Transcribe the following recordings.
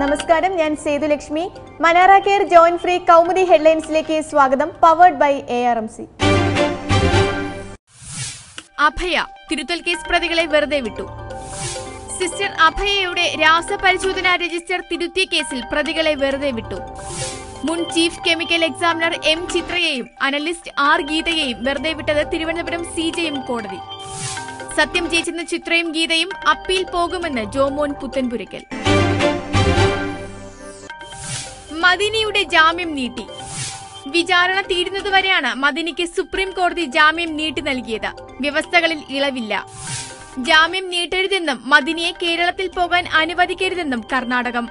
നമസ്കാരം ഞാൻ Sethulakshmi Manara care joint free Kaumudi ഹെഡ്ലൈൻസിലേക്ക് സ്വാഗതം powered by A R M C Abhaya തിരുത്തൽ case പ്രതികളെ വെറുതെ വിട്ടു. സിസ്റ്റർ അഭയയുടെ രാസപരിശോധന രജിസ്റ്റർ തിരുത്തിയ കേസിൽ പ്രതികളെ വെറുതെ വിട്ടു. മുൻ ചീഫ് കെമിക്കൽ എക്സാമിനർ എം ചിത്രയെയും അനലിസ്റ്റ് ആർ ഗീതയെയും വെറുതെ വിട്ടത് തിരുവനന്തപുരം സി ജെയും കോടതി. സത്യം ജയിച്ചെന്ന ചിത്രയും ഗീതയും അപ്പീൽ പോകുമെന്ന് ജോമോൻ പുത്തൻപുരയ്ക്കൽ. മദിനിയുടെ ജാമ്യം നീട്ടി. വിചാരണ തീരുന്നതുവരെയാണ് മദിനിക്ക് സുപ്രീം കോടതി ജാമ്യം നീട്ടി നൽകിയത്. വ്യവസ്ഥകളിൽ ഇളവില്ല. ജാമ്യം നീട്ടരുതെന്നും മദിനിയെ കേരളത്തിൽ പോകാൻ അനുവദിക്കരുതെന്നും കർണാടകം.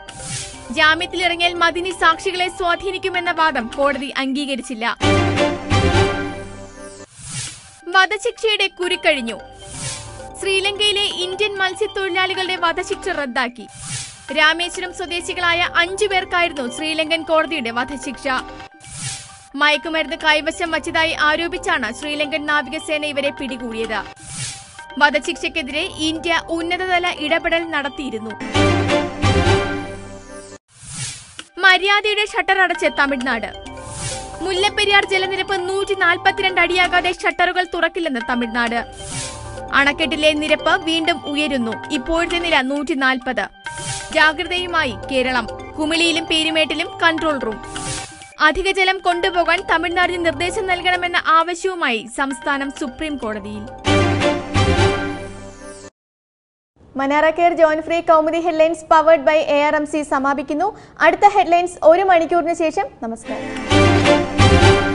ജാമ്യത്തിലിറങ്ങിയാൽ മദിനി സാക്ഷികളെ സ്വാധീനിക്കുമെന്ന വാദം കോടതി അംഗീകരിച്ചില്ല. വധശിക്ഷയുടെ കുരുക്കഴിഞ്ഞു ശ്രീലങ്കയിലെ ഇന്ത്യൻ മത്സ്യത്തൊഴിലാളികളുടെ വധശിക്ഷ റദ്ദാക്കി. രാമേശ്വരം സ്വദേശികളായ അഞ്ചു പേർക്കായിരുന്നു ശ്രീലങ്കൻ കോടതിയുടെ വധശിക്ഷ. മയക്കുമരുന്ന് കൈവശം വച്ചതായി ആരോപിച്ചാണ് ശ്രീലങ്കൻ നാവികസേന ഇവരെ പിടികൂടിയത്. വധശിക്ഷയ്ക്കെതിരെ ഇന്ത്യ ഉന്നതതല ഇടപെടൽ നടത്തിയിരുന്നു. മര്യാദയുടെ ഷട്ടർ അടച്ച് തമിഴ്നാട്. മുല്ലപ്പെരിയാർ ജലനിരപ്പ് നൂറ്റി നാൽപ്പത്തിരണ്ട് അടിയാകാതെ ഷട്ടറുകൾ തുറക്കില്ലെന്ന് തമിഴ്നാട്. അണക്കെട്ടിലെ നിരപ്പ് വീണ്ടും ഉയരുന്നു. ഇപ്പോഴത്തെ നില നൂറ്റി നാൽപ്പത് ജാഗ്രതയുമായി കേരളം. കുമിളിയിലും പേരുമേട്ടിലും കൺട്രോൾ റൂം അധിക ജലം കൊണ്ടുപോകാൻ തമിഴ്നാടിന് നിർദ്ദേശം നൽകണമെന്ന ആവശ്യവുമായി സംസ്ഥാനം സുപ്രീം കോടതിയിൽ. Manara care free Kaumudi headlines powered by A R M C സമാപിക്കുന്നു. അടുത്ത ഹെഡ്ലൈൻസ് ഒരു മണിക്കൂറിന് ശേഷം. നമസ്കാരം.